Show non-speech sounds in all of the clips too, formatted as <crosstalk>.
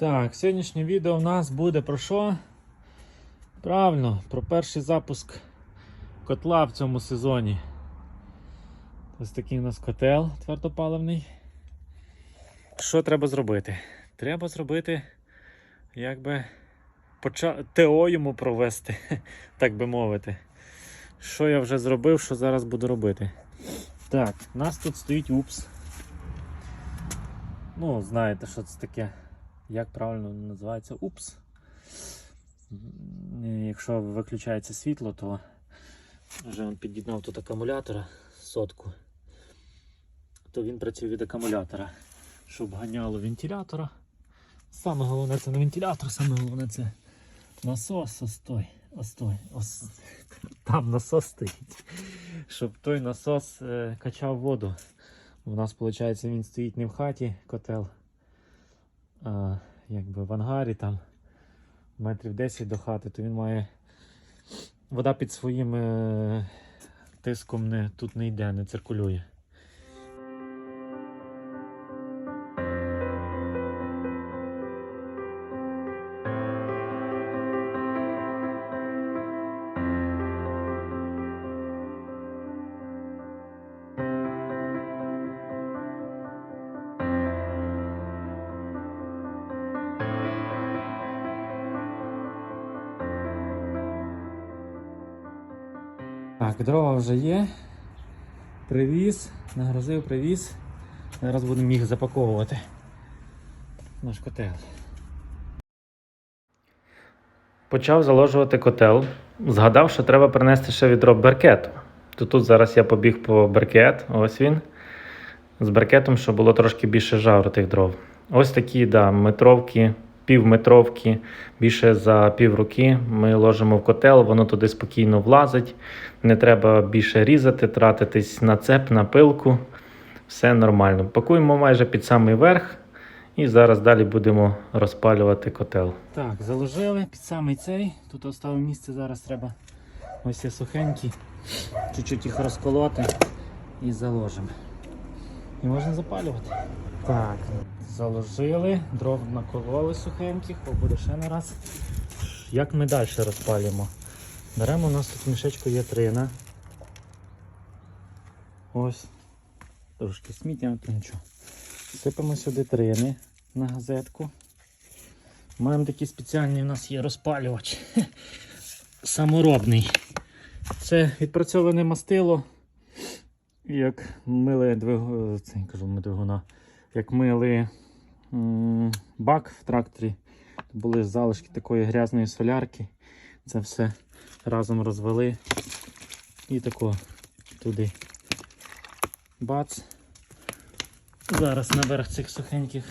Так, сьогоднішнє відео в нас буде про що? Правильно, про перший запуск котла в цьому сезоні. Ось такий у нас котел твердопаливний. Що треба зробити? Треба зробити, якби поча... ТО йому провести, <laughs> так би мовити. Що я вже зробив, що зараз буду робити. Так, у нас тут стоїть упс. Ну, знаєте, що це таке. Як правильно називається упс. Якщо виключається світло, то вже він під'єднав тут акумулятора сотку, то він працює від акумулятора, щоб ганяло вентилятора. Саме головне це не вентилятор, саме головне це насос. Остой, остой, ос... Там насос стоїть. Щоб той насос е, качав воду. У нас, виходить, він стоїть не в хаті, котел, а якби в ангарі там метрів 10 до хати, то він має. Вода під своїм е, тиском не, тут не йде, не циркулює. Так, дрова вже є. Привіз, нагрузив, привіз. Зараз будемо їх запаковувати. Наш котел. Почав заложувати котел. Згадав, що треба принести ще відро беркету. То тут зараз я побіг по беркет, ось він. З беркетом, щоб було трошки більше жару тих дров. Ось такі, да, метровки, півметровки, більше за пів руки ми ложимо в котел, воно туди спокійно влазить. Не треба більше різати, тратитись на цеп, на пилку. Все нормально. Пакуємо майже під самий верх. І зараз далі будемо розпалювати котел. Так, заложили під самий цей. Тут оставив місце, зараз треба ось є сухенькі. Чуть-чуть їх розколоти і заложимо. І можна запалювати. Так, заложили, дров накололи сухеньких, о, буде ще не раз. Як ми далі розпалюємо? Беремо, у нас тут мішечку є трина. Ось. Трошки сміття, то нічого. Сипемо сюди трини на газетку. Маємо такий спеціальний у нас є розпалювач. <laughs> Саморобний. Це відпрацьоване мастило. Як мили двигу... це, кажу, ми двигуна. Як мили бак в тракторі, були залишки такої грязної солярки. Це все разом розвели і тако туди. Бац. Зараз наверх цих сухеньких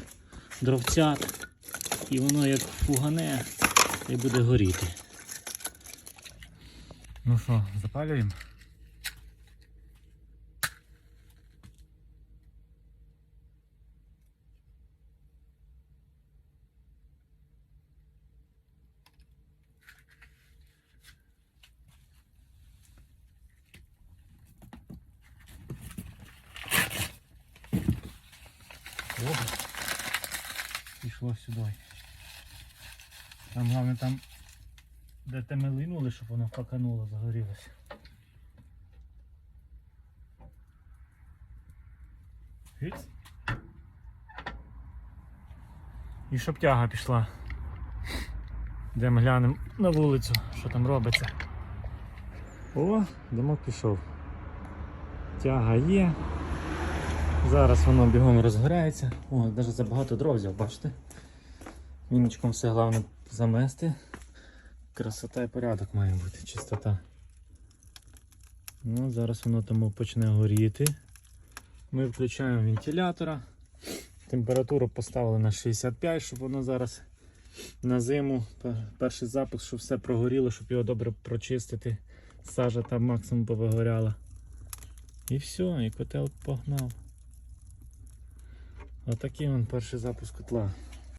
дровцят. І воно як фугане і буде горіти. Ну що, запалюємо? О, пішло сюди. Там головне там, де те ми щоб воно покануло, загорілося. І щоб тяга пішла. Де ми глянемо на вулицю, що там робиться. О, димок пішов. Тяга є. Зараз воно бігом розгорається. О, навіть забагато дров взяв, бачите? Мінічком все головне замести. Красота і порядок має бути, чистота. Ну, Зараз воно тому почне горіти. Ми включаємо вентилятора. Температуру поставили на 65, щоб воно зараз на зиму. Перший запуск, щоб все прогоріло, щоб його добре прочистити. Сажа там максимум повигоряла. І все, і котел погнав. Отакий він перший запуск котла.